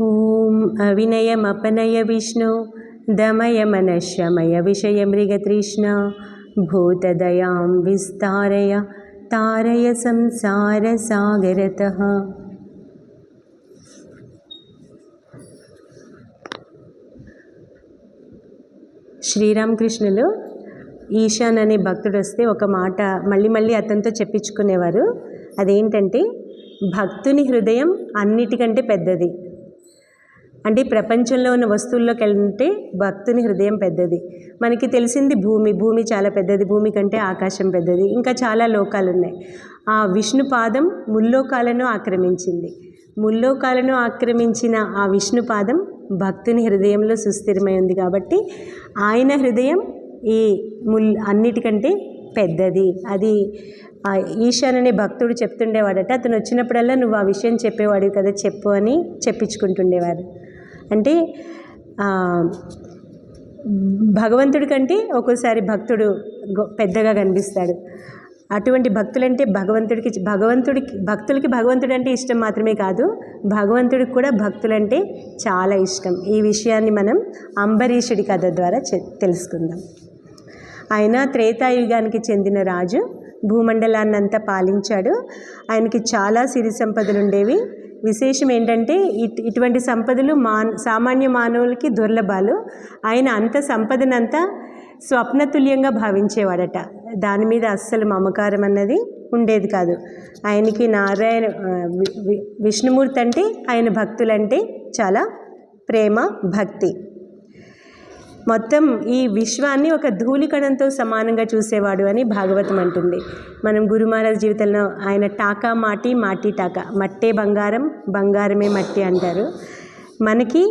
ॐ अविनयमपनय विष्णु दमय मनश्यमय विषयमृगतृष्णा भूतदयां विस्तारय तारय संसारसागरतः శ్రీరామకృష్ణులు ఈశాన్ అనే భక్తుడు వస్తే ఒక మాట మళ్ళీ మళ్ళీ అతనితో చెప్పించుకునేవారు అదేంటంటే భక్తుని హృదయం అన్నిటికంటే పెద్దది అంటే ప్రపంచంలో ఉన్న వస్తువుల్లోకి వెళ్తే భక్తుని హృదయం పెద్దది. మనకి తెలిసింది భూమి భూమి చాలా పెద్దది భూమి కంటే ఆకాశం పెద్దది ఇంకా చాలా లోకాలు ఉన్నాయి ఆ విష్ణు పాదం ముల్లోకాలను ఆక్రమించింది. ముల్లోకాలను ఆక్రమించిన ఆ విష్ణు పాదం భక్తుని హృదయంలో సుస్థిరమై ఉంది కాబట్టి ఆయన హృదయం ఈ ముల్ అన్నిటికంటే పెద్దది. అది ఈశాన్ అనే భక్తుడు చెప్తుండేవాడట అతను వచ్చినప్పుడల్లా నువ్వు ఆ విషయం చెప్పేవాడివి కదా చెప్పు అని చెప్పించుకుంటుండేవాడు అంటే భగవంతుడి కంటే ఒక్కోసారి భక్తుడు పెద్దగా కనిపిస్తాడు. అటువంటి భక్తులంటే భగవంతుడికి భగవంతుడికి భక్తులకి భగవంతుడు అంటే ఇష్టం మాత్రమే కాదు భగవంతుడికి కూడా భక్తులంటే చాలా ఇష్టం. ఈ విషయాన్ని మనం అంబరీషుడి కథ ద్వారా తెలుసుకుందాం. ఆయన త్రేతాయుగానికి చెందిన రాజు భూమండలాన్నంతా పాలించాడు. ఆయనకి చాలా సిరి సంపదలు ఉండేవి విశేషం ఏంటంటే ఇట్ ఇటువంటి సంపదలు మా సామాన్య మానవులకి దుర్లభాలు. ఆయన అంత సంపదనంతా స్వప్నతుల్యంగా భావించేవాడట. దాని మీద అస్సలు మమకారం అన్నది ఉండేది కాదు. ఆయనకి నారాయణ వి- వి- విష్ణుమూర్తి అంటే ఆయన భక్తులంటే చాలా ప్రేమ భక్తి. మొత్తం ఈ విశ్వాన్ని ఒక ధూళికణంతో సమానంగా చూసేవాడు అని భాగవతం అంటుంది. మనం గురు మహారాజ్ జీవితంలో ఆయన టాకా మాటి మాటి టాకా మట్టే బంగారం బంగారమే మట్టి అంటారు. మనకి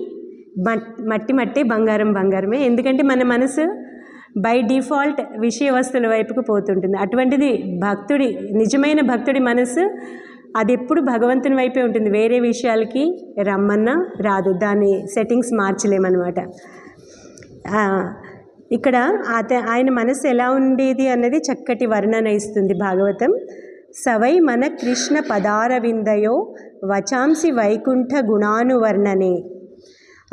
మట్టి మట్టే బంగారం బంగారమే. ఎందుకంటే మన మనసు బై డిఫాల్ట్ విషయ వస్తువుల వైపుకు పోతుంటుంది. అటువంటిది భక్తుడి నిజమైన భక్తుడి మనసు అది ఎప్పుడు భగవంతుని వైపే ఉంటుంది. వేరే విషయాలకి రమ్మన్నా రాదు. దాని సెట్టింగ్స్ మార్చలేమన్నమాట. ఇక్కడ అత ఆయన మనసు ఎలా ఉండేది అన్నది చక్కటి వర్ణన ఇస్తుంది భాగవతం. సవై మన కృష్ణ పదారవిందయో వచాంసి వైకుంఠ గుణానువర్ణనే.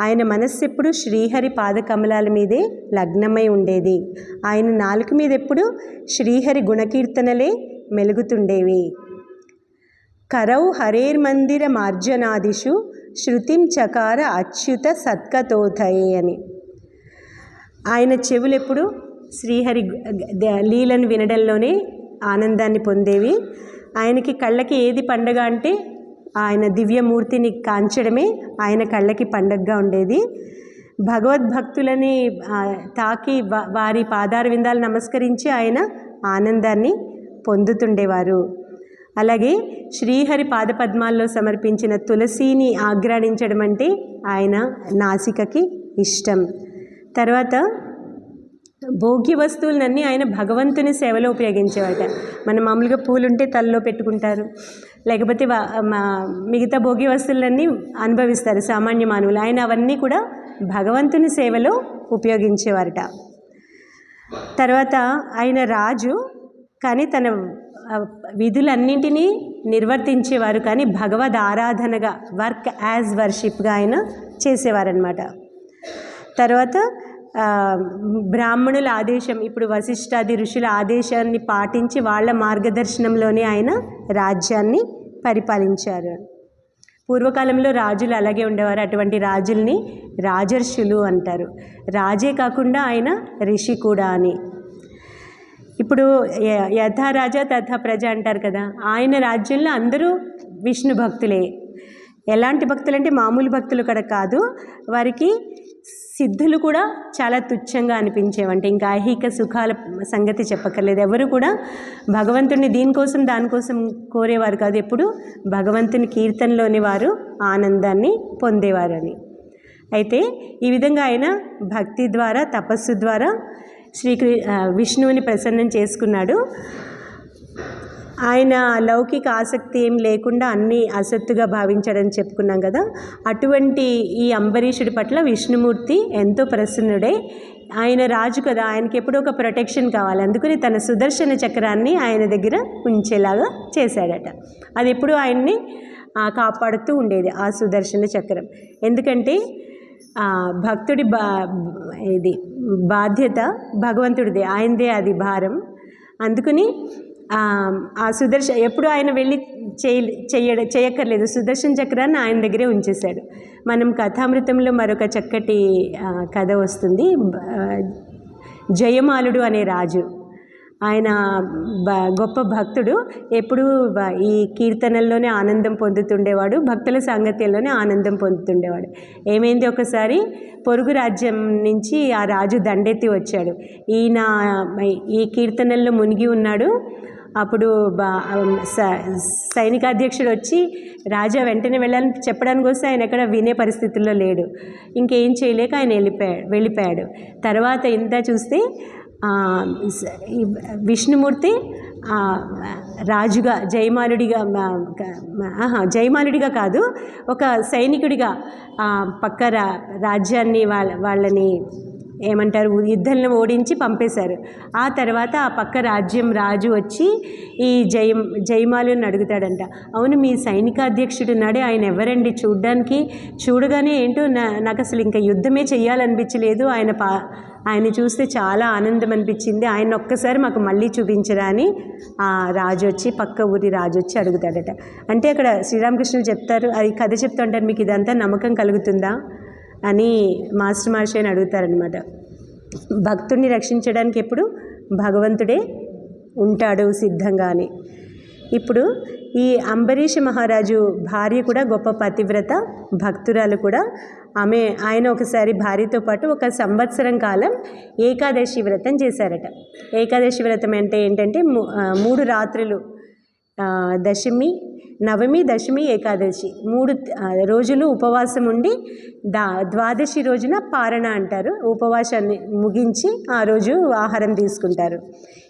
ఆయన మనస్సు ఎప్పుడు శ్రీహరి పాదకమలాల మీదే లగ్నమై ఉండేది. ఆయన నాలుక మీద ఎప్పుడు శ్రీహరి గుణకీర్తనలే మెలుగుతుండేవి. కరౌ హరేర్మందిర మార్జనాదిషు శృతిం చకార అచ్యుత సత్కతోథయే అని. ఆయన చెవులు ఎప్పుడు శ్రీహరి లీలను వినడంలోనే ఆనందాన్ని పొందేవి. ఆయనకి కళ్ళకి ఏది పండగ అంటే ఆయన దివ్యమూర్తిని కాంచడమే ఆయన కళ్ళకి పండగగా ఉండేది. భగవద్భక్తులని తాకి వారి పాదార విందాలు నమస్కరించి ఆయన ఆనందాన్ని పొందుతుండేవారు. అలాగే శ్రీహరి పాదపద్మాల్లో సమర్పించిన తులసిని ఆగ్రాణించడం అంటే ఆయన నాసికకి ఇష్టం. తర్వాత భోగ్య వస్తువులన్నీ ఆయన భగవంతుని సేవలో ఉపయోగించేవాట మనం మామూలుగా పూలుంటే తలలో పెట్టుకుంటారు. లేకపోతే మా- మిగతా భోగ్య వస్తువులన్నీ అనుభవిస్తారు సామాన్య మానవులు. ఆయన అవన్నీ కూడా భగవంతుని సేవలో ఉపయోగించేవారట. తర్వాత ఆయన రాజు కానీ తన విధులన్నింటినీ నిర్వర్తించేవారు. కానీ భగవద్ ఆరాధనగా వర్క్ యాజ్ వర్షిప్గా ఆయన చేసేవారనమాట తర్వాత బ్రాహ్మణుల ఆదేశం ఇప్పుడు వశిష్ఠాది ఋషుల ఆదేశాన్ని పాటించి వాళ్ళ మార్గదర్శనంలోనే ఆయన రాజ్యాన్ని పరిపాలించారు. పూర్వకాలంలో రాజులు అలాగే ఉండేవారు. అటువంటి రాజుల్ని రాజర్షులు అంటారు. రాజే కాకుండా ఆయన ఋషి కూడా అని. ఇప్పుడు య- యథా రాజా తథా ప్రజ అంటారు కదా ఆయన రాజ్యంలో అందరూ విష్ణు భక్తులే. ఎలాంటి భక్తులు అంటే మామూలు భక్తులు కూడా కాదు. వారికి సిద్ధులు కూడా చాలా తుచ్చంగా అనిపించేవంటే. ఇంకా ఐహిక సుఖాల సంగతి చెప్పక్కర్లేదు. ఎవరు కూడా భగవంతుడిని దీనికోసం దానికోసం కోరేవారు కాదు. ఎప్పుడు భగవంతుని కీర్తనలోని వారు ఆనందాన్ని పొందేవారని. అయితే ఈ విధంగా ఆయన భక్తి ద్వారా తపస్సు ద్వారా శ్రీకృ విష్ణువుని ప్రసన్నం చేసుకున్నాడు. ఆయన లౌకిక ఆసక్తి ఏం లేకుండా అన్నీ అసత్తుగా భావించాడని చెప్పుకున్నాం కదా. అటువంటి ఈ అంబరీషుడి పట్ల విష్ణుమూర్తి ఎంతో ప్రసన్నుడే. ఆయన రాజు కదా ఆయనకి ఎప్పుడూ ఒక ప్రొటెక్షన్ కావాలి. అందుకని తన సుదర్శన చక్రాన్ని ఆయన దగ్గర ఉంచేలాగా చేశాడట. అది ఎప్పుడు ఆయన్ని కాపాడుతూ ఉండేది ఆ సుదర్శన చక్రం. ఎందుకంటే భక్తుడి బా ఇది బాధ్యత భగవంతుడిదే. ఆయనదే అది భారం. అందుకని ఆ, సుదర్శ ఎప్పుడు ఆయన వెళ్ళి చేయ చెయ్యడ చేయక్కర్లేదు. సుదర్శన చక్రాన్ని ఆయన దగ్గరే ఉంచేశాడు. మనం కథామృతంలో మరొక చక్కటి కథ వస్తుంది. జయమాలుడు అనే రాజు. ఆయన బ గొప్ప భక్తుడు. ఎప్పుడూ ఈ కీర్తనల్లోనే ఆనందం పొందుతుండేవాడు. భక్తుల సాంగత్యంలోనే ఆనందం పొందుతుండేవాడు. ఏమైంది ఒకసారి? పొరుగు రాజ్యం నుంచి ఆ రాజు దండెత్తి వచ్చాడు. ఈయన ఈ కీర్తనల్లో మునిగి ఉన్నాడు. అప్పుడు బా సైనికాధ్యక్షుడు వచ్చి రాజా వెంటనే వెళ్ళాలని చెప్పడానికి వస్తే ఆయన ఎక్కడ వినే పరిస్థితుల్లో లేడు. ఇంకేం చేయలేక ఆయన వెళ్ళిపోయాడు వెళ్ళిపోయాడు. తర్వాత ఇంత చూస్తే విష్ణుమూర్తి రాజుగా జయమాలుడిగా ఆహా, జయమాలుడిగా కాదు ఒక సైనికుడిగా పక్క రాజ్యాన్ని వాళ్ళ వాళ్ళని ఏమంటారు యుద్ధంలో ఓడించి పంపేశారు. ఆ తర్వాత ఆ పక్క రాజ్యం రాజు వచ్చి ఈ జయం జయమాలుని అడుగుతాడంట. అవును మీ సైనికాధ్యక్షుడు ఉన్నాడే ఆయన ఎవరండి? చూడ్డానికి చూడగానే ఏంటో నా నాకు అసలు ఇంకా యుద్ధమే చేయాలనిపించలేదు ఆయన పా ఆయన చూస్తే చాలా ఆనందం అనిపించింది. ఆయన ఒక్కసారి మాకు మళ్ళీ చూపించరా అని ఆ రాజు వచ్చి పక్క ఊరి రాజు వచ్చి అడుగుతాడట. అంటే అక్కడ శ్రీరామకృష్ణుడు చెప్తారు అది కథ చెప్తూ ఉంటారు మీకు ఇదంతా నమ్మకం కలుగుతుందా? అని మాస్టర్ మహర్షి అని అడుగుతారనమాట భక్తుడిని రక్షించడానికి ఎప్పుడు? భగవంతుడే ఉంటాడు సిద్ధంగా అని. ఇప్పుడు ఈ అంబరీష్ మహారాజు భార్య కూడా గొప్ప పతివ్రత భక్తురాలు కూడా. ఆమె ఆయన ఒకసారి భార్యతో పాటు ఒక సంవత్సరం కాలం ఏకాదశి వ్రతం చేశారట. ఏకాదశి వ్రతం అంటే ఏంటంటే మూడు రాత్రులు దశమి నవమి దశమి ఏకాదశి మూడు రోజులు ఉపవాసం ఉండి దా ద్వాదశి రోజున పారణ అంటారు. ఉపవాసాన్ని ముగించి ఆ రోజు ఆహారం తీసుకుంటారు.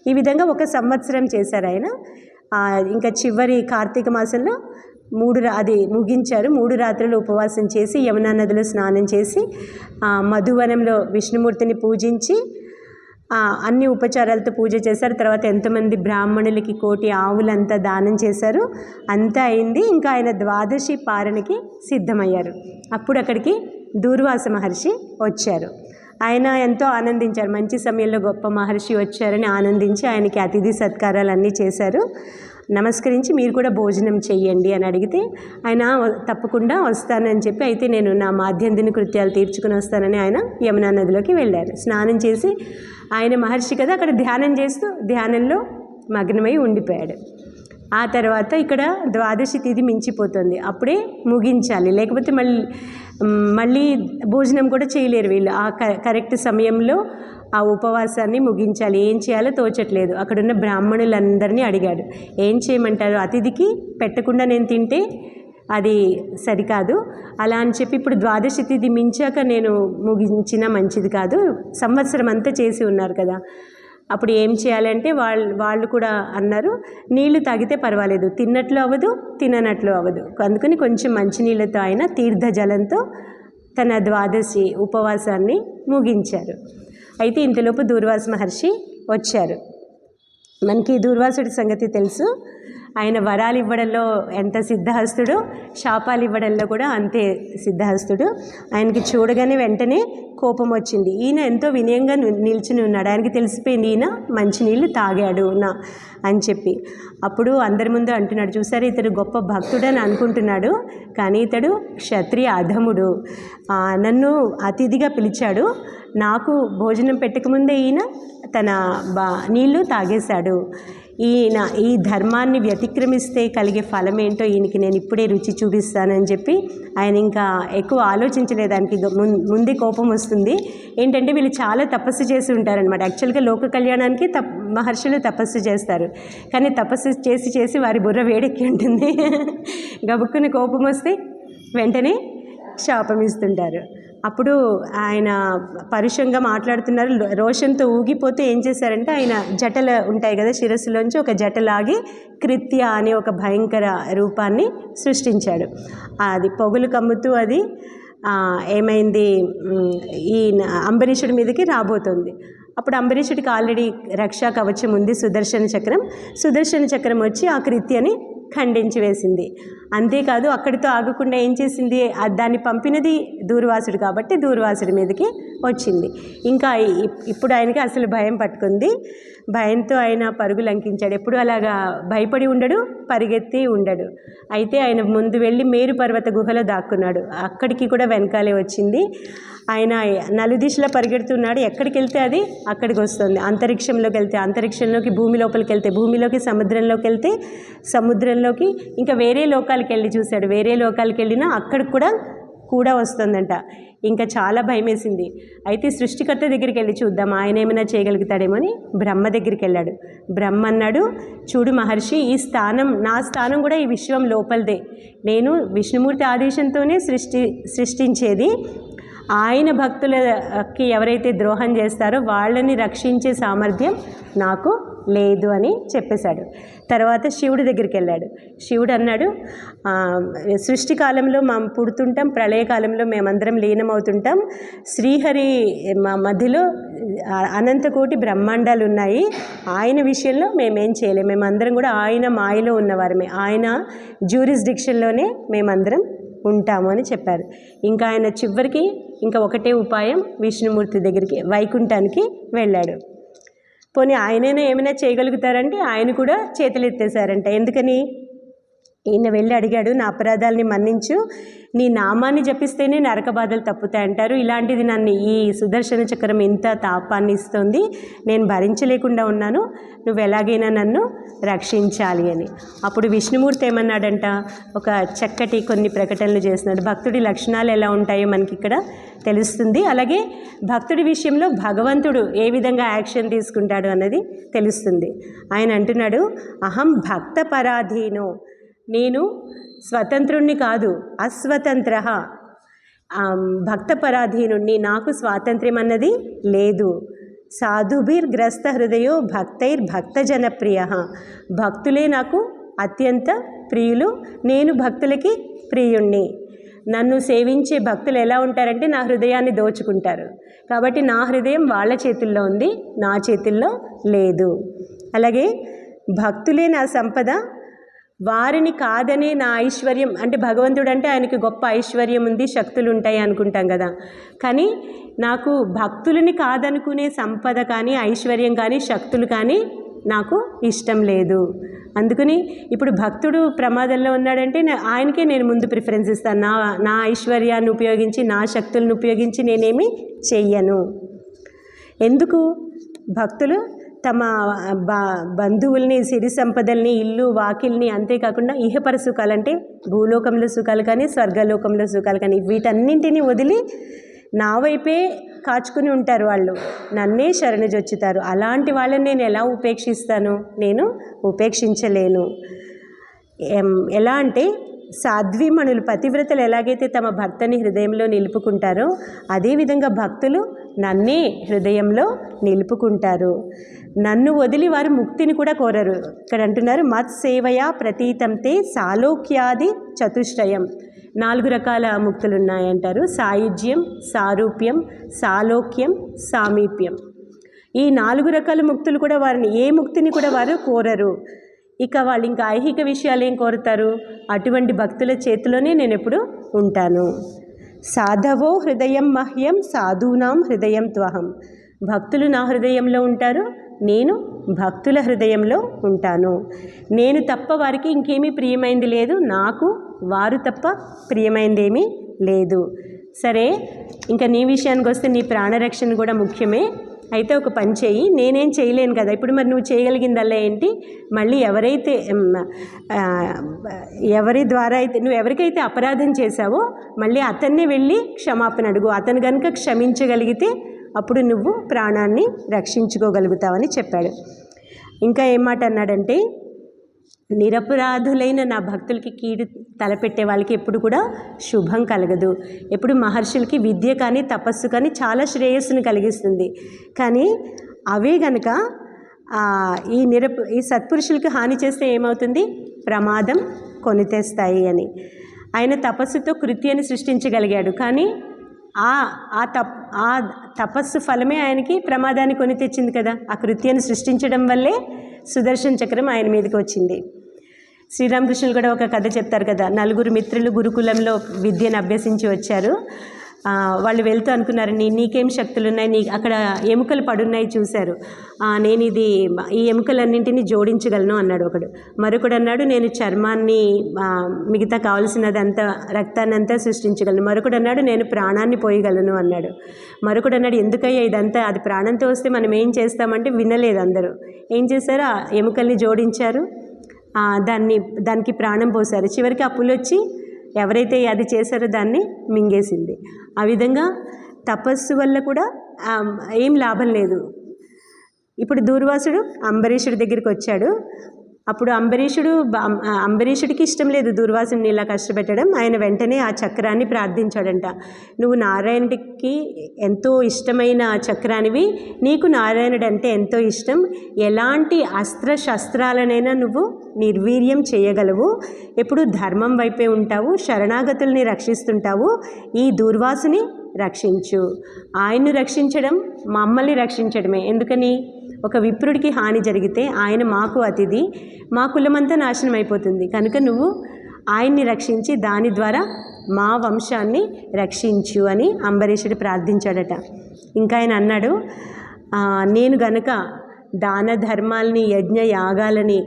ఈ విధంగా ఒక సంవత్సరం చేశారు ఆయన. ఇంకా చివరి కార్తీక మాసంలో మూడు రా అది ముగించారు. మూడు రాత్రులు ఉపవాసం చేసి యమునా నదిలో స్నానం చేసి మధువనంలో విష్ణుమూర్తిని పూజించి అన్ని ఉపచారాలతో పూజ చేశారు. తర్వాత ఎంతమంది బ్రాహ్మణులకి కోటి ఆవులంతా దానం చేశారు. అంతా అయింది. ఇంకా ఆయన ద్వాదశి పారణకి సిద్ధమయ్యారు. అప్పుడు అక్కడికి దూర్వాస మహర్షి వచ్చారు. ఆయన ఎంతో ఆనందించారు. మంచి సమయంలో గొప్ప మహర్షి వచ్చారని ఆనందించి ఆయనకి అతిథి సత్కారాలు అన్నీ చేశారు. నమస్కరించి మీరు కూడా భోజనం చెయ్యండి అని అడిగితే ఆయన తప్పకుండా వస్తానని చెప్పి అయితే నేను నా మాధ్యందిని కృత్యాలు తీర్చుకుని వస్తానని ఆయన యమునా నదిలోకి వెళ్ళారు. స్నానం చేసి ఆయన మహర్షి కదా అక్కడ ధ్యానం చేస్తూ ధ్యానంలో మగ్నమై ఉండిపోయాడు. ఆ తర్వాత ఇక్కడ ద్వాదశి తిథి మించిపోతుంది. అప్పుడే ముగించాలి. లేకపోతే మళ్ళీ మళ్ళీ భోజనం కూడా చేయలేరు వీళ్ళు. ఆ క కరెక్ట్ సమయంలో ఆ ఉపవాసాన్ని ముగించాలి. ఏం చేయాలో తోచట్లేదు. అక్కడున్న బ్రాహ్మణులందరినీ అడిగాడు. ఏం చేయమంటారు? అతిథికి పెట్టకుండా నేను తింటే అది సరికాదు. అలా అని చెప్పి ఇప్పుడు ద్వాదశి తిథి మించాక నేను ముగించినా మంచిది కాదు. సంవత్సరం అంతా చేసి ఉన్నారు కదా. అప్పుడు ఏం చేయాలంటే వాళ్ళు వాళ్ళు కూడా అన్నారు నీళ్ళు తాగితే పర్వాలేదు. తిన్నట్లు అవ్వదు తిననట్లు అవ్వదు. అందుకని కొంచెం మంచినీళ్ళతో ఆయన తీర్థ జలంతో తన ద్వాదశి ఉపవాసాన్ని ముగించారు. అయితే ఇంతలోపు దూర్వాస మహర్షి వచ్చారు. మనకి దూర్వాసుడి సంగతి తెలుసు. ఆయన వరాలు ఇవ్వడంలో ఎంత సిద్ధహస్తుడు శాపాలు ఇవ్వడంలో కూడా అంతే సిద్ధహస్తుడు. ఆయనకి చూడగానే వెంటనే కోపం వచ్చింది. ఈయన ఎంతో వినయంగా ని- నిల్చుని ఉన్నాడు. ఆయనకి తెలిసిపోయింది ఈయన మంచినీళ్ళు తాగాడు నా అని చెప్పి. అప్పుడు అందరి ముందు అంటున్నాడు చూసారు ఇతడు గొప్ప భక్తుడని అనుకుంటున్నాడు. కానీ ఇతడు క్షత్రియ అధముడు. నన్ను అతిథిగా పిలిచాడు. నాకు భోజనం పెట్టకముందే ఈయన తన బా నీళ్ళు తాగేశాడు. ఈయన ఈ ధర్మాన్ని వ్యతిక్రమిస్తే కలిగే ఫలం ఏంటో ఈయనకి నేను ఇప్పుడే రుచి చూపిస్తానని చెప్పి ఆయన ఇంకా ఎక్కువ ఆలోచించలేదు. దానికి ముందే కోపం వస్తుంది ఏంటంటే వీళ్ళు చాలా తపస్సు చేసి ఉంటారనమాట యాక్చువల్గా లోక కళ్యాణానికి తప్ మహర్షులు తపస్సు చేస్తారు. కానీ తపస్సు చేసి చేసి వారి బుర్ర వేడెక్కి ఉంటుంది. గబుక్కుని కోపం వస్తే వెంటనే శాపం ఇస్తుంటారు. అప్పుడు ఆయన పరుషంగా మాట్లాడుతున్నారు. రోషంతో ఊగిపోతే ఏం చేశారంటే ఆయన జటలు ఉంటాయి కదా శిరస్సులోంచి ఒక జటలాగి కృత్య అనే ఒక భయంకర రూపాన్ని సృష్టించాడు. అది పొగులు కమ్ముతూ అది ఏమైంది? ఈ అంబరీషుడి మీదకి రాబోతుంది. అప్పుడు అంబరీషుడికి ఆల్రెడీ రక్షా కవచం ఉంది సుదర్శన చక్రం. సుదర్శన చక్రం వచ్చి ఆ కృత్యని ఖండించి వేసింది. అంతేకాదు అక్కడితో ఆగకుండా ఏం చేసింది? దాన్ని పంపినది దూర్వాసుడు కాబట్టి దూర్వాసుడి మీదకి వచ్చింది. ఇంకా ఇప్పుడు ఆయనకి అసలు భయం పట్టుకుంది. భయంతో ఆయన పరుగు లంకించాడు ఎప్పుడు అలాగా భయపడి ఉండడు పరిగెత్తి ఉండడు. అయితే ఆయన ముందు వెళ్ళి మేరు పర్వత గుహలో దాక్కున్నాడు. అక్కడికి కూడా వెనకాలే వచ్చింది. ఆయన నలుదిశలా పరిగెడుతున్నాడు. ఎక్కడికి వెళ్తే అది అక్కడికి వస్తుంది. అంతరిక్షంలోకి వెళ్తే అంతరిక్షంలోకి భూమి లోపలికి వెళ్తే భూమిలోకి సముద్రంలోకి వెళ్తే సముద్రంలోకి ఇంకా వేరే లోకాలకి వెళ్ళి చూశాడు. వేరే లోకాలకి వెళ్ళినా అక్కడికి కూడా కూడా వస్తుందంట. ఇంకా చాలా భయం వేసింది అయితే సృష్టికర్త దగ్గరికి వెళ్ళి చూద్దాం ఆయన ఏమైనా చేయగలుగుతాడేమో అని బ్రహ్మ దగ్గరికి వెళ్ళాడు బ్రహ్మ అన్నాడు చూడు మహర్షి ఈ స్థానం నా స్థానం కూడా ఈ విశ్వం లోపలదే. నేను విష్ణుమూర్తి ఆదేశంతోనే సృష్టి సృష్టించేది. ఆయన భక్తులకి ఎవరైతే ద్రోహం చేస్తారో వాళ్ళని రక్షించే సామర్థ్యం నాకు లేదు అని చెప్పేశాడు. తర్వాత శివుడి దగ్గరికి వెళ్ళాడు. శివుడు అన్నాడు సృష్టి కాలంలో మేము పుడుతుంటాం ప్రళయకాలంలో మేమందరం లీనమవుతుంటాం. శ్రీహరి మా మధ్యలో అనంతకోటి బ్రహ్మాండాలు ఉన్నాయి. ఆయన విషయంలో మేమేం చేయలేము మేమందరం కూడా ఆయన మాయలో ఉన్నవారమే. ఆయన జ్యూరిస్డిక్షన్లోనే మేమందరం ఉంటాము అని చెప్పారు. ఇంకా ఆయన చివరికి ఇంకా ఒకటే ఉపాయం విష్ణుమూర్తి దగ్గరికి వైకుంఠానికి వెళ్ళాడు. పోనీ ఆయనైనా ఏమైనా చేయగలుగుతారంటే ఆయన కూడా చేతులు ఎత్తేసారంట ఎందుకని? ఈయన వెళ్ళి అడిగాడు నా అపరాధాలని మన్నించు. నీ నామాన్ని జపిస్తేనే నరక బాధలు తప్పుతాయి అంటారు. ఇలాంటిది నన్ను ఈ సుదర్శన చక్రం ఇంత తాపాన్ని ఇస్తుంది. నేను భరించలేకుండా ఉన్నాను. నువ్వు ఎలాగైనా నన్ను రక్షించాలి అని. అప్పుడు విష్ణుమూర్తి ఏమన్నాడంట? ఒక చక్కటి కొన్ని ప్రకటనలు చేస్తున్నాడు. భక్తుడి లక్షణాలు ఎలా ఉంటాయో మనకి ఇక్కడ తెలుస్తుంది. అలాగే భక్తుడి విషయంలో భగవంతుడు ఏ విధంగా యాక్షన్ తీసుకుంటాడు అన్నది తెలుస్తుంది. ఆయన అంటున్నాడు అహం భక్త పరాధీనో నేను స్వతంత్రుణ్ణి కాదు అస్వతంత్ర. భక్త పరాధీనుణ్ణి నాకు స్వాతంత్ర్యం అన్నది లేదు. సాధుభిర్గ్రస్త హృదయో భక్తైర్ భక్త జనప్రియ భక్తులే నాకు అత్యంత ప్రియులు నేను భక్తులకి ప్రియుణ్ణి. నన్ను సేవించే భక్తులు ఎలా ఉంటారంటే నా హృదయాన్ని దోచుకుంటారు. కాబట్టి నా హృదయం వాళ్ళ చేతుల్లో ఉంది నా చేతుల్లో లేదు. అలాగే భక్తులే నా సంపద వారిని కాదనే నా ఐశ్వర్యం అంటే భగవంతుడు అంటే ఆయనకి గొప్ప ఐశ్వర్యం ఉంది శక్తులు ఉంటాయి అనుకుంటాం కదా. కానీ నాకు భక్తులని కాదనుకునే సంపద కానీ ఐశ్వర్యం కానీ శక్తులు కానీ నాకు ఇష్టం లేదు. అందుకని ఇప్పుడు భక్తుడు ప్రమాదంలో ఉన్నాడంటే ఆయనకే నేను ముందు ప్రిఫరెన్స్ ఇస్తాను. నా నా ఐశ్వర్యాన్ని ఉపయోగించి నా శక్తులను ఉపయోగించి నేనేమి చెయ్యను. ఎందుకు? భక్తులు తమ బ బంధువుల్ని సిరి సంపదల్ని ఇల్లు వాకిల్ని అంతేకాకుండా ఇహపర సుఖాలు అంటే భూలోకంలో సుఖాలు కానీ స్వర్గలోకంలో సుఖాలు కానీ వీటన్నింటినీ వదిలి నా వైపే కాచుకుని ఉంటారు వాళ్ళు. నన్నే శరణుజొచ్చుతారు అలాంటి వాళ్ళని నేను ఎలా ఉపేక్షిస్తాను? నేను ఉపేక్షించలేను. ఎం- ఎలా అంటే సాధ్వీమణులు పతివ్రతలు ఎలాగైతే తమ భర్తని హృదయంలో నిలుపుకుంటారో అదేవిధంగా భక్తులు నన్నే హృదయంలో నిలుపుకుంటారు. నన్ను వదిలి వారు ముక్తిని కూడా కోరరు. ఇక్కడ అంటున్నారు మత్ సేవయా ప్రతీతంతే సాలోక్యాది చతుష్టయం నాలుగు రకాల ముక్తులు ఉన్నాయంటారు సాయుజ్యం సారూప్యం సాలోక్యం సామీప్యం. ఈ నాలుగు రకాల ముక్తులు కూడా వారిని ఏ ముక్తిని కూడా వారు కోరరు. ఇక వాళ్ళు ఇంకా ఐహిక విషయాలు ఏం కోరుతారు? అటువంటి భక్తుల చేతిలోనే నేను ఎప్పుడు ఉంటాను. సాధవో హృదయం మహ్యం సాధూనాం హృదయం త్వహం. భక్తులు నా హృదయంలో ఉంటారు నేను భక్తుల హృదయంలో ఉంటాను. నేను తప్ప వారికి ఇంకేమీ ప్రియమైంది లేదు నాకు వారు తప్ప ప్రియమైందేమీ లేదు. సరే ఇంకా నీ విషయానికి వస్తే నీ ప్రాణరక్షణ కూడా ముఖ్యమే. అయితే ఒక పని చేయి నేనేం చేయలేను కదా. ఇప్పుడు మరి నువ్వు చేయగలిగిందల్లా ఏంటి? మళ్ళీ ఎవరైతే ఎవరి ద్వారా అయితే నువ్వు ఎవరికైతే అపరాధం చేశావో మళ్ళీ అతన్నే వెళ్ళి క్షమాపణ అడుగు. అతను కనుక క్షమించగలిగితే అప్పుడు నువ్వు ప్రాణాన్ని రక్షించుకోగలుగుతావని చెప్పాడు. ఇంకా ఏం మాట అన్నాడంటే నిరపరాధులైన నా భక్తులకి కీడు తలపెట్టే వాళ్ళకి ఎప్పుడు కూడా శుభం కలగదు. ఎప్పుడు మహర్షులకి విద్య కానీ తపస్సు కానీ చాలా శ్రేయస్సును కలిగిస్తుంది. కానీ అవే గనక ఈ నిరప ఈ సత్పురుషులకి హాని చేస్తే ఏమవుతుంది? ప్రమాదం కొని తెస్తాయి అని. ఆయన తపస్సుతో కృత్యాన్ని సృష్టించగలిగాడు. కానీ ఆ ఆ తప్ ఆ తపస్సు ఫలమే ఆయనకి ప్రమాదాన్ని కొని తెచ్చింది కదా. ఆ కృత్యాన్ని సృష్టించడం వల్లే సుదర్శన్ చక్రం ఆయన మీదకి వచ్చింది. శ్రీరామకృష్ణులు కూడా ఒక కథ చెప్తారు కదా నలుగురు మిత్రులు గురుకులంలో విద్యను అభ్యసించి వచ్చారు. వాళ్ళు వెళ్తూ అనుకున్నారు నీ నీకేం శక్తులు ఉన్నాయి నీ అక్కడ ఎముకలు పడున్నాయి చూశారు. నేను ఇది ఈ ఎముకలన్నింటినీ జోడించగలను అన్నాడు ఒకడు. మరొకడు అన్నాడు నేను చర్మాన్ని మిగతా కావాల్సినదంతా రక్తాన్నంతా సృష్టించగలను. మరొకడు అన్నాడు నేను ప్రాణాన్ని పోయగలను అన్నాడు. మరొకడు అన్నాడు ఎందుకయ్యా ఇదంతా? అది ప్రాణంతో వస్తే మనం ఏం చేస్తామంటే వినలేదు అందరూ. ఏం చేశారు? ఆ ఎముకల్ని జోడించారు. దాన్ని దానికి ప్రాణం పోశారు. చివరికి ఆ పులొచ్చి వచ్చి ఎవరైతే అది చేశారో దాన్ని మింగేసింది. ఆ విధంగా తపస్సు వల్ల కూడా ఏం లాభం లేదు. ఇప్పుడు దూర్వాసుడు అంబరీషుడి దగ్గరికి వచ్చాడు. అప్పుడు అంబరీషుడు అంబరీషుడికి ఇష్టం లేదు దూర్వాసుని ఇలా కష్టపెట్టడం. ఆయన వెంటనే ఆ చక్రాన్ని ప్రార్థించాడంట. నువ్వు నారాయణుడికి ఎంతో ఇష్టమైన చక్రానివి. నీకు నారాయణుడు అంటే ఎంతో ఇష్టం. ఎలాంటి అస్త్ర శస్త్రాలనైనా నువ్వు నిర్వీర్యం చేయగలవు. ఎప్పుడు ధర్మం వైపే ఉంటావు. శరణాగతుల్ని రక్షిస్తుంటావు. ఈ దూర్వాసుని రక్షించు. ఆయన్ను రక్షించడం మమ్మల్ని రక్షించడమే. ఎందుకని? ఒక విప్రుడికి హాని జరిగితే ఆయన మాకు అతిథి మా కులమంతా నాశనం అయిపోతుంది. కనుక నువ్వు ఆయన్ని రక్షించి దాని ద్వారా మా వంశాన్ని రక్షించు అని అంబరీషుడు ప్రార్థించాడట. ఇంకా ఆయన అన్నాడు నేను గనక దాన ధర్మాలని యజ్ఞ యాగాలని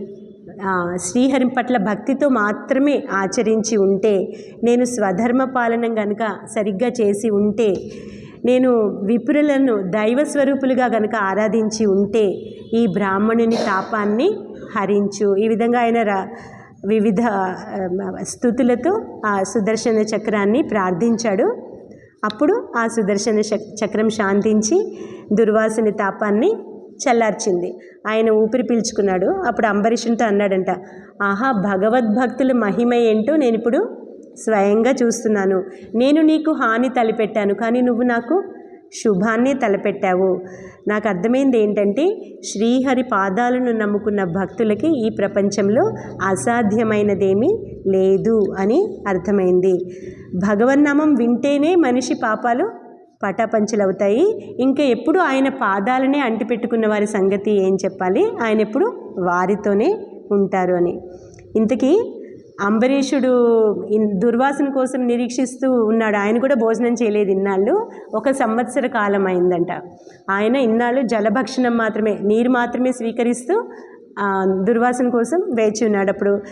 శ్రీహరి పట్ల భక్తితో మాత్రమే ఆచరించి ఉంటే నేను స్వధర్మ పాలన గనుక సరిగ్గా చేసి ఉంటే నేను విపురులను దైవ స్వరూపులుగా ఆరాధించి ఉంటే ఈ బ్రాహ్మణుని తాపాన్ని హరించు. ఈ విధంగా ఆయన వివిధ స్థుతులతో ఆ సుదర్శన చక్రాన్ని ప్రార్థించాడు. అప్పుడు ఆ సుదర్శన చక్- చక్రం శాంతించి దుర్వాసుని తాపాన్ని చల్లార్చింది. ఆయన ఊపిరి పీల్చుకున్నాడు. అప్పుడు అంబరీషునితో అన్నాడంట ఆహా భగవద్భక్తుల మహిమ ఏంటో నేను ఇప్పుడు స్వయంగా చూస్తున్నాను. నేను నీకు హాని తలపెట్టాను కానీ నువ్వు నాకు శుభాన్ని తలపెట్టావు. నాకు అర్థమైంది ఏంటంటే శ్రీహరి పాదాలను నమ్ముకున్న భక్తులకి ఈ ప్రపంచంలో అసాధ్యమైనదేమీ లేదు అని అర్థమైంది. భగవన్నామం వింటేనే మనిషి పాపాలు పటాపంచలవుతాయి. ఇంకా ఎప్పుడు ఆయన పాదాలనే అంటిపెట్టుకున్న వారి సంగతి ఏం చెప్పాలి? ఆయన ఎప్పుడు వారితోనే ఉంటారు అని. ఇంతకీ అంబరీషుడు దుర్వాసన కోసం నిరీక్షిస్తూ ఉన్నాడు. ఆయన కూడా భోజనం చేయలేదు ఇన్నాళ్ళు. ఒక సంవత్సర కాలం అయిందంట. ఆయన ఇన్నాళ్ళు జలభక్షణం మాత్రమే నీరు మాత్రమే స్వీకరిస్తూ దుర్వాసన కోసం వేచి ఉన్నాడు. అప్పుడు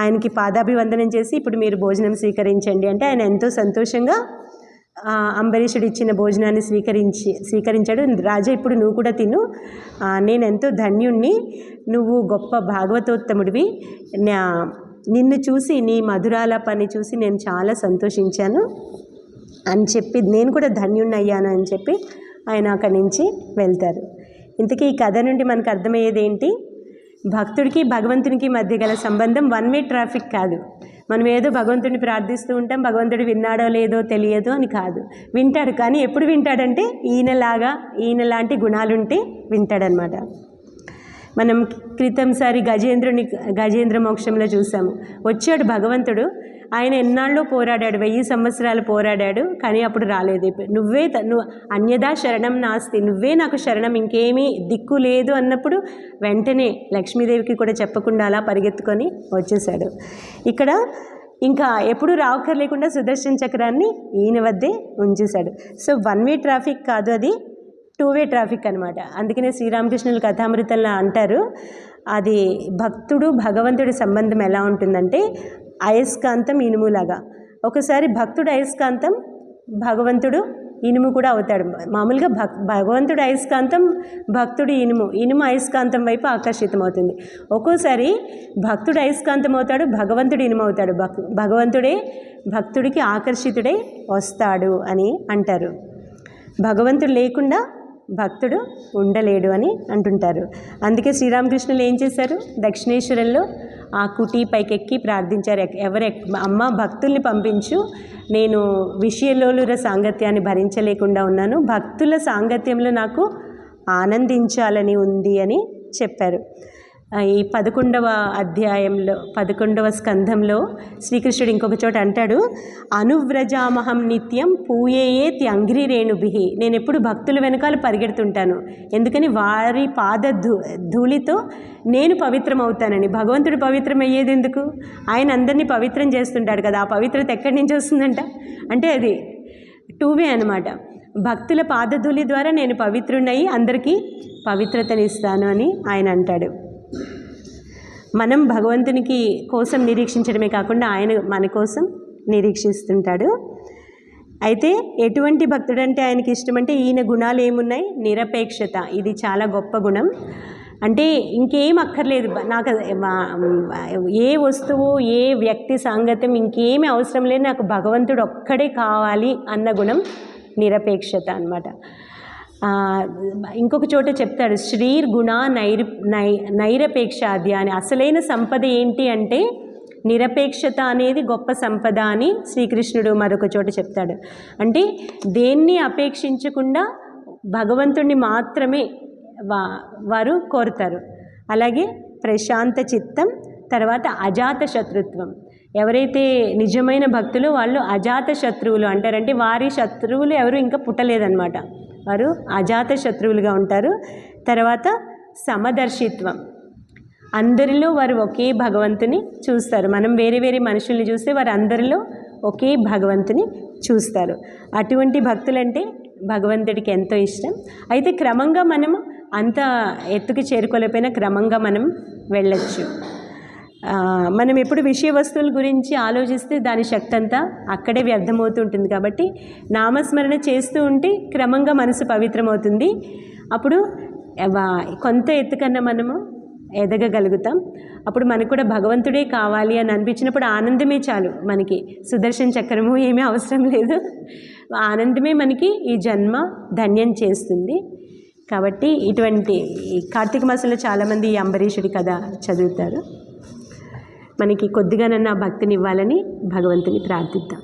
ఆయనకి పాదాభివందనం చేసి ఇప్పుడు మీరు భోజనం స్వీకరించండి. అంటే ఆయన ఎంతో సంతోషంగా అంబరీషుడు ఇచ్చిన భోజనాన్ని స్వీకరించి స్వీకరించాడు. రాజా ఇప్పుడు నువ్వు కూడా తిను. నేను ఎంతో ధన్యుణ్ణి. నువ్వు గొప్ప భాగవతోత్తముడివి. నా నిన్ను చూసి నీ మధురాల పని చూసి నేను చాలా సంతోషించాను అని చెప్పి నేను కూడా ధన్యుణ్ణయ్యాను అని చెప్పి ఆయన అక్కడి నుంచి వెళ్తారు. ఇంతకీ ఈ కథ నుండి మనకు అర్థమయ్యేది ఏంటి? భక్తుడికి భగవంతునికి మధ్య గల సంబంధం వన్ వే ట్రాఫిక్ కాదు. మనం ఏదో భగవంతుడిని ప్రార్థిస్తూ ఉంటాం భగవంతుడు విన్నాడో లేదో తెలియదు అని కాదు. వింటాడు కానీ ఎప్పుడు వింటాడంటే ఈయనలాగా ఈయన లాంటి గుణాలుంటే వింటాడనమాట మనం క్రితంసారి గజేంద్రుని గజేంద్ర మోక్షంలో చూసాము. వచ్చాడు భగవంతుడు. ఆయన ఎన్నాళ్ళు పోరాడాడు వెయ్యి సంవత్సరాలు పోరాడాడు కానీ అప్పుడు రాలేదు. నువ్వే నువ్వు అన్యదా శరణం నాస్తి నువ్వే నాకు శరణం ఇంకేమీ దిక్కు లేదు అన్నప్పుడు వెంటనే లక్ష్మీదేవికి కూడా చెప్పకుండా అలా పరిగెత్తుకొని వచ్చేసాడు. ఇక్కడ ఇంకా ఎప్పుడు రావక్కర్ లేకుండా సుదర్శన చక్రాన్ని ఈయన వద్దే ఉంచేశాడు. సో వన్ వే ట్రాఫిక్ కాదు అది. టూ వే ట్రాఫిక్ అనమాట అందుకనే శ్రీరామకృష్ణులు కథామృతంలో అంటారు. అది భక్తుడు భగవంతుడి సంబంధం ఎలా ఉంటుందంటే అయస్కాంతం ఇనుములాగా. ఒకసారి భక్తుడు అయస్కాంతం భగవంతుడు ఇనుము కూడా అవుతాడు. మామూలుగా భక్ భగవంతుడు అయస్కాంతం భక్తుడు ఇనుము. ఇనుము అయస్కాంతం వైపు ఆకర్షితం అవుతుంది ఒక్కోసారి భక్తుడు అయస్కాంతం అవుతాడు భగవంతుడు ఇనుము అవుతాడు. భక్ భగవంతుడే భక్తుడికి ఆకర్షితుడై వస్తాడు అని అంటారు. భగవంతుడు లేకుండా భక్తుడు ఉండలేడు అని అంటుంటారు. అందుకే శ్రీరామకృష్ణులు ఏం చేశారు? దక్షిణేశ్వరంలో ఆ కుటీ పైకెక్కి ప్రార్థించారు. ఎక్- ఎవరు అమ్మ భక్తుల్ని పంపించు. నేను విషయలోలుర సాంగత్యాన్ని భరించలేకుండా ఉన్నాను. భక్తుల సాంగత్యంలో నాకు ఆనందించాలని ఉంది అని చెప్పారు. ఈ పదకొండవ అధ్యాయంలో పదకొండవ స్కంధంలో శ్రీకృష్ణుడు ఇంకొక చోట అంటాడు అనువ్రజామహం నిత్యం పూయేయే త్యంగ్రి రేణుభి నేను ఎప్పుడు భక్తుల వెనకాల పరిగెడుతుంటాను. ఎందుకని? వారి పాద ధూ ధూళితో నేను పవిత్రం అవుతానని భగవంతుడు పవిత్రం అయ్యేది ఎందుకు? ఆయన అందరినీ పవిత్రం చేస్తుంటాడు కదా. ఆ పవిత్రత ఎక్కడి నుంచి వస్తుందంట? అంటే అది టూ వే అనమాట భక్తుల పాదధూళి ద్వారా నేను పవిత్రుడయి అందరికీ పవిత్రతనిస్తాను అని ఆయన అంటాడు. మనం భగవంతునికి కోసం నిరీక్షించడమే కాకుండా ఆయన మన కోసం నిరీక్షిస్తుంటాడు. అయితే ఎటువంటి భక్తుడు అంటే ఆయనకి అంటే ఈయన గుణాలు ఏమున్నాయి? నిరపేక్షత. ఇది చాలా గొప్ప గుణం. అంటే ఇంకేం అక్కర్లేదు. నాకు ఏ వస్తువు ఏ వ్యక్తి సాంగత్యం ఇంకేమి అవసరం లేదు. నాకు భగవంతుడు ఒక్కడే కావాలి అన్న గుణం నిరపేక్షత అనమాట ఇంకొక చోట చెప్తాడు శ్రీర్ గుణ నైర్ నై నైరపేక్షాది అని. అసలైన సంపద ఏంటి అంటే నిరపేక్షత అనేది గొప్ప సంపద అని శ్రీకృష్ణుడు మరొక చోట చెప్తాడు. అంటే దేన్ని అపేక్షించకుండా భగవంతుణ్ణి మాత్రమే వా వారు కోరుతారు. అలాగే ప్రశాంత చిత్తం తర్వాత అజాత శత్రుత్వం. ఎవరైతే నిజమైన భక్తులు వాళ్ళు అజాత శత్రువులు అంటారంటే వారి శత్రువులు ఎవరు ఇంకా పుట్టలేదన్నమాట. వారు అజాత శత్రువులుగా ఉంటారు. తర్వాత సమదర్శిత్వం. అందరిలో వారు ఒకే భగవంతుని చూస్తారు. మనం వేరే వేరే మనుషుల్ని చూస్తే వారు అందరిలో ఒకే భగవంతుని చూస్తారు. అటువంటి భక్తులంటే భగవంతుడికి ఎంతో ఇష్టం. అయితే క్రమంగా మనము అంత ఎత్తుకి చేరుకోలేకపోయినా క్రమంగా మనం వెళ్ళచ్చు. మనం ఎప్పుడు విషయ వస్తువుల గురించి ఆలోచిస్తే దాని శక్తి అంతా అక్కడే వ్యర్థమవుతూ ఉంటుంది కాబట్టి నామస్మరణ చేస్తూ ఉంటే క్రమంగా మనసు పవిత్రమవుతుంది. అప్పుడు వా- కొంత ఎత్తుకన్నా మనము ఎదగగలుగుతాం. అప్పుడు మనకు కూడా భగవంతుడే కావాలి అని అనిపించినప్పుడు ఆనందమే చాలు మనకి. సుదర్శన చక్రము ఏమీ అవసరం లేదు. ఆనందమే మనకి ఈ జన్మ ధన్యం చేస్తుంది. కాబట్టి ఇటువంటి ఈ కార్తీక మాసంలో చాలామంది ఈ అంబరీషుడి కథ చదువుతారు. మనకి కొద్దిగానన్నా భక్తిని ఇవ్వాలని భగవంతుని ప్రార్థిద్దాం.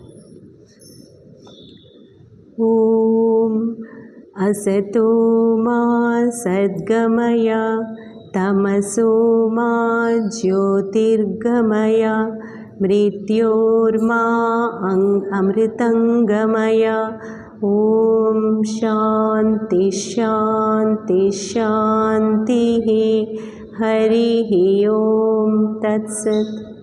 ఓం అసతో మా సద్గమయ తమసో మా జ్యోతిర్గమయ మృత్యోర్మా అం- అమృతంగమయ. ఓం శాంతి శాంతి శాంతి. हरिः ओम तत्सत्।